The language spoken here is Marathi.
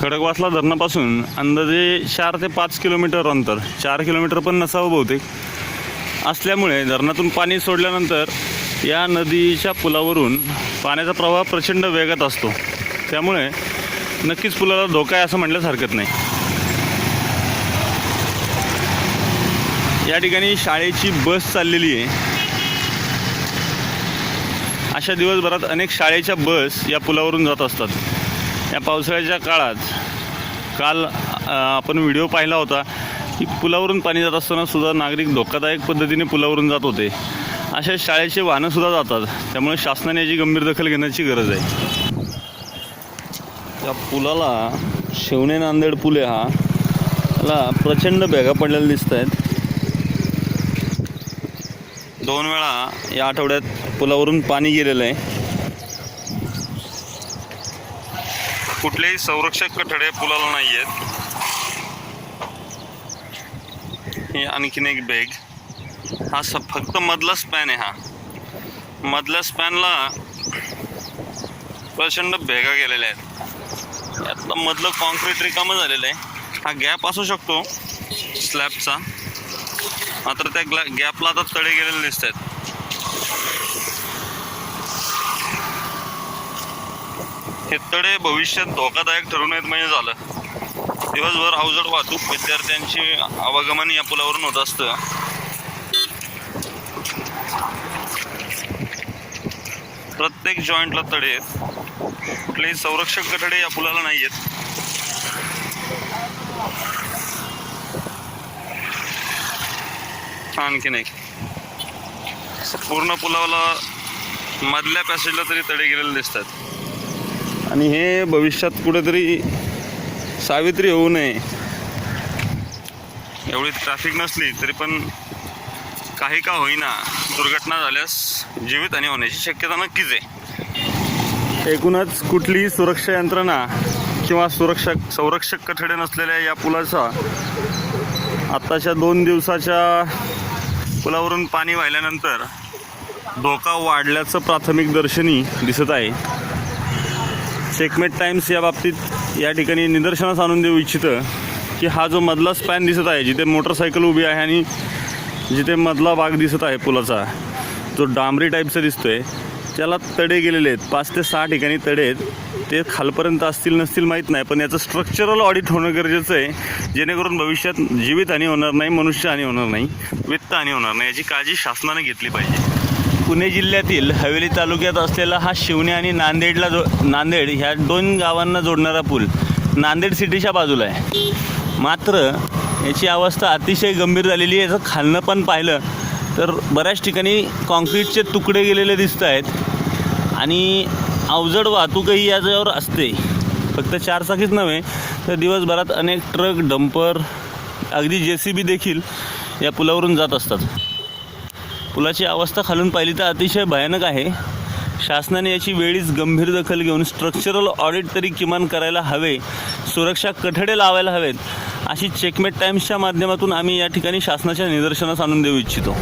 खडकवासला धरणापासून अंदाजे चार ते पाच किलोमीटर अंतर. चार किलोमीटर पण नसावं बहुतेक. असल्यामुळे धरणातून पाणी सोडल्यानंतर या नदीच्या पुलावरून पाण्याचा प्रवाह प्रचंड वेगात असतो. त्यामुळे नक्कीच पुलाला धोका आहे असं म्हटल्यास हरकत नाही. या ठिकाणी शाळेची बस चाललेली आहे. अशा दिवसभरात अनेक शाळेच्या बस या पुलावरून जात असतात. या पावसाळ्याच्या काळात काल आपण व्हिडिओ पाहिला होता की पुलावरून पाणी जात असताना सुद्धा नागरिक धोकादायक पद्धतीने पुलावरून जात होते. अशा शाळेचे वाहनंसुद्धा जातात. त्यामुळे शासनाने याची गंभीर दखल घेण्याची गरज आहे. त्या पुलाला शिवणे नांदेड पुले हा ला प्रचंड बेगा पडलेल्या दिसत आहेत दोन वेळा या आठवड्यात पुलावरून पाणी गेलेलं आहे. कुठलेही संरक्षक कठडे पुलाला नाही आहेत हे आणखीन एक बॅग हा स फक्त मधला स्पॅन आहे हा. मधल्या स्पॅनला प्रचंड भेगा गेलेल्या आहेत. यातलं मधलं कॉन्क्रीट रिकामं झालेलं आहे. हा गॅप असू शकतो. स्लॅबचा मात्र त्या ग्लॅ गॅपला आता तडे गेलेले दिसत आहेत हे तडे भविष्यात धोकादायक ठरू नयेत म्हणजे झालं. दिवसभर अवजड वाहतूक विद्यार्थ्यांची आवागमन या पुलावरून होत असतं. प्रत्येक जॉईंटला तडे आहेत कुठलेही संरक्षक कठडे या पुलाला नाही आहेत. आणखीन एक. पूर्ण पुलावाला मधल्या पॅसेजला तरी तडे गेलेले दिसतात. आणि हे भविष्यात कुठेतरी सावित्री होऊ नये. एवढी ट्रॅफिक नसली तरी पण काही का होईना. दुर्घटना झाल्यास जीवितहानी होण्याची शक्यता नक्कीच आहे. एकूणच कुठलीही सुरक्षा यंत्रणा किंवा सुरक्षक संरक्षक कठडे नसलेल्या या पुलाचा आत्ताच्या दोन दिवसाच्या पुलावरून पाणी वाहिल्यानंतर धोका वाढल्याचं प्राथमिक दर्शनी दिसत आहे. टेकमेट टाइम्स या बाबतीत या ठिकाणी निदर्शनास आणून देऊ इच्छितं की हा जो मधला स्पॅन दिसत आहे जिथे मोटरसायकल उभी आहे आणि जिथे मधला भाग दिसत आहे पुलाचा जो डांबरी टाईपचा दिसतोय त्याला तडे गेलेले आहेत. पाच ते सहा ठिकाणी तडे आहेत. ते खालपर्यंत असतील नसतील माहीत नाही पण याचं स्ट्रक्चरल ऑडिट होणं गरजेचं आहे. जेणेकरून भविष्यात जीवितहानी होणार नाही मनुष्यहानी होणार नाही वित्तहानी होणार नाही याची काळजी शासनाने घेतली पाहिजे. पुणे जिल्ह्यातील हवेली तालुक्यात असलेला हा शिवणे आणि नांदेडला जो नांदेड ह्या दोन गावांना जोडणारा पूल नांदेड सिटीच्या बाजूला आहे. मात्र याची अवस्था अतिशय गंभीर झालेली आहे. याचं खालनं पण पाहिलं तर बऱ्याच ठिकाणी कॉन्क्रीटचे तुकडे गेलेले दिसत आहेत. आणि अवजड वाहतूकही याच्यावर असते. फक्त चारचाकीच नव्हे तर दिवसभरात अनेक ट्रक डंपर अगदी जे सी बी देखील या पुलावरून जात असतात. पुलाची अवस्था खालून पाहिली तर अतिशय भयानक आहे. शासनाने याची वेळीच गंभीर दखल घेऊन स्ट्रक्चरल ऑडिट तरी किमान करायला हवे सुरक्षा कठडे लावायला हवेत अशी चेकमेट टाईम्सच्या माध्यमातून आम्ही या ठिकाणी शासनाच्या निदर्शनास आणून देऊ इच्छितो.